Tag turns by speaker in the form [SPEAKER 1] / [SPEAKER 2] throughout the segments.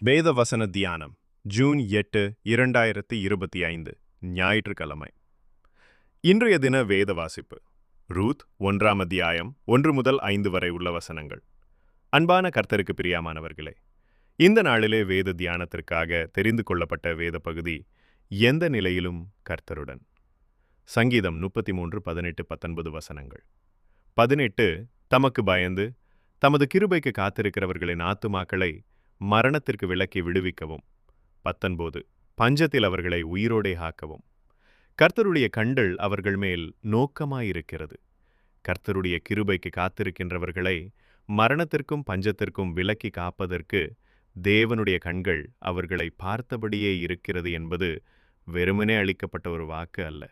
[SPEAKER 1] வேத வசன தியானம் ஜூன் எட்டு இரண்டாயிரத்தி இருபத்தி ஐந்து ஞாயிற்றுக்கிழமை. இன்றைய தின வேத வாசிப்பு. ரூத் ஒன்றாம் அத்தியாயம் ஒன்று முதல் ஐந்து வரை உள்ள வசனங்கள். அன்பான கர்த்தருக்கு பிரியாமானவர்களே இந்த நாளிலே வேத தியானத்திற்காக தெரிந்து கொள்ளப்பட்ட வேத பகுதி எந்த நிலையிலும் கர்த்தருடன். சங்கீதம் முப்பத்தி மூன்று பதினெட்டு பத்தொன்பது வசனங்கள். பதினெட்டு தமக்கு பயந்து தமது கிருபைக்கு காத்திருக்கிறவர்களின் ஆத்துமாக்களை மரணத்திற்கு விலக்கி விடுவிக்கவும். பத்தொன்பது. பஞ்சத்தில் அவர்களை உயிரோடே ஆக்கவும். கர்த்தருடைய கண்கள் அவர்கள் மேல் நோக்கமாயிருக்கிறது. கர்த்தருடைய கிருபைக்கு காத்திருக்கின்றவர்களை மரணத்திற்கும் பஞ்சத்திற்கும் விலக்கி காப்பதற்கு தேவனுடைய கண்கள் அவர்களை பார்த்தபடியே இருக்கிறது என்பது வெறுமனே அளிக்கப்பட்ட ஒரு வாக்கு அல்ல.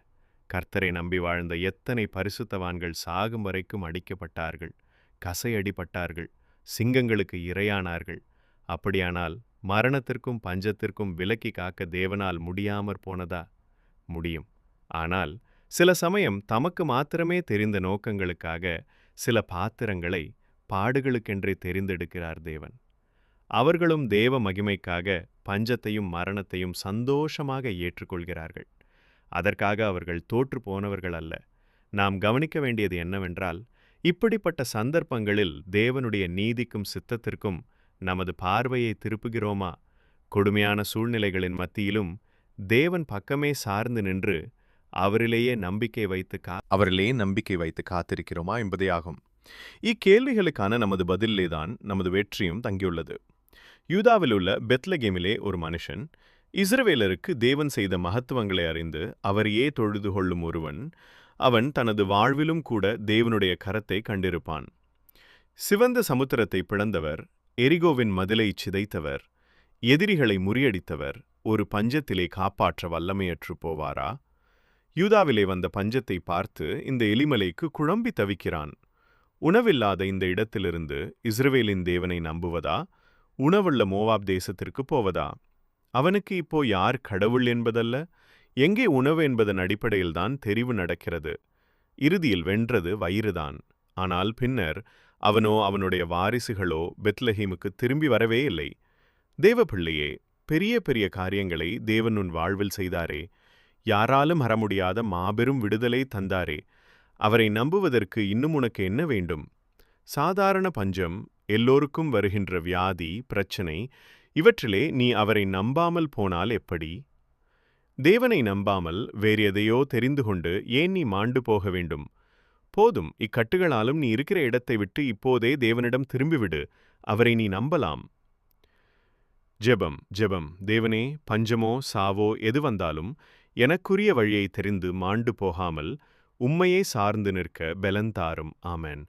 [SPEAKER 1] கர்த்தரை நம்பி வாழ்ந்த எத்தனை பரிசுத்தவான்கள் சாகும் வரைக்கும் அடிக்கப்பட்டார்கள் கசையடிப்பட்டார்கள் சிங்கங்களுக்கு இரையானார்கள் அப்படியானால் மரணத்திற்கும் பஞ்சத்திற்கும் விலக்கி காக்க தேவனால் முடியாமற் போனதா? முடியும். ஆனால் சில சமயம் தமக்கு மாத்திரமே தெரிந்த நோக்கங்களுக்காக சில பாத்திரங்களை பாடுகளுக்கென்றே தெரிந்தெடுக்கிறார் தேவன். அவர்களும் தேவ மகிமைக்காக பஞ்சத்தையும் மரணத்தையும் சந்தோஷமாக ஏற்றுக்கொள்கிறார்கள். அதற்காக அவர்கள் தோற்று போனவர்கள் அல்ல. நாம் கவனிக்க வேண்டியது என்னவென்றால் இப்படிப்பட்ட சந்தர்ப்பங்களில் தேவனுடைய நீதிக்கும் சித்தத்திற்கும் நமது பார்வையை திருப்புகிறோமா? கொடுமையான சூழ்நிலைகளின் மத்தியிலும் தேவன் பக்கமே சார்ந்து நின்று அவரிலேயே நம்பிக்கை வைத்து கா
[SPEAKER 2] அவரிலே நம்பிக்கை வைத்து காத்திருக்கிறோமா என்பதே ஆகும் இக்கேள்விகளுக்கான நமது பதிலேதான் நமது வெற்றியும் தங்கியுள்ளது. யூதாவிலுள்ள பெத்லகேமிலே ஒரு மனுஷன் இஸ்ரவேலருக்கு தேவன் செய்த மகத்துவங்களை அறிந்து அவரையே தொழுது கொள்ளும் ஒருவன் அவன் தனது வாழ்விலும் கூட தேவனுடைய கரத்தை கண்டிருப்பான். சிவந்த சமுத்திரத்தை பிளந்தவர் எரிகோவின் மதிலை சிதைத்தவர் எதிரிகளை முறியடித்தவர் ஒரு பஞ்சத்திலே காப்பாற்ற வல்லமையற்று போவாரா? யூதாவிலே வந்த பஞ்சத்தை பார்த்து இந்த எலிமலைக்கு குழம்பி தவிக்கிறான். உணவில்லாத இந்த இடத்திலிருந்து இஸ்ரவேலின் தேவனை நம்புவதா? உணவுள்ள மோவாப் தேசத்திற்கு போவதா? அவனுக்கு இப்போ யார் கடவுள் என்பதல்ல? எங்கே உணவு என்பதன் அடிப்படையில்தான் தெரிவு நடக்கிறது. இறுதியில் வென்றது வயிறுதான். ஆனால் பின்னர் அவனோ அவனுடைய வாரிசுகளோ பெத்லஹீமுக்கு திரும்பி வரவே இல்லை. தேவப்பிள்ளையே பெரிய பெரிய காரியங்களை தேவன் உன் வாழ்வில் செய்தாரே. யாராலும் அற முடியாத மாபெரும் விடுதலை தந்தாரே. அவரை நம்புவதற்கு இன்னும் உனக்கு என்ன வேண்டும்? சாதாரண பஞ்சம் எல்லோருக்கும் வருகின்ற வியாதி பிரச்சனை இவற்றிலே நீ அவரை நம்பாமல் போனால் எப்படி? தேவனை நம்பாமல் வேறு எதையோ தெரிந்து கொண்டு ஏன் நீ மாண்டு போக வேண்டும்? போதும். இக்கட்டுகளாலும் நீ இருக்கிற இடத்தை விட்டு இப்போதே தேவனிடம் திரும்பிவிடு. அவரை நீ நம்பலாம். ஜெபம் ஜெபம். தேவனே பஞ்சமோ சாவோ எது வந்தாலும் எனக்குரிய வழியை தெரிந்து மாண்டு போகாமல் உம்மையே சார்ந்து நிற்க பெலந்தாரும் ஆமேன்.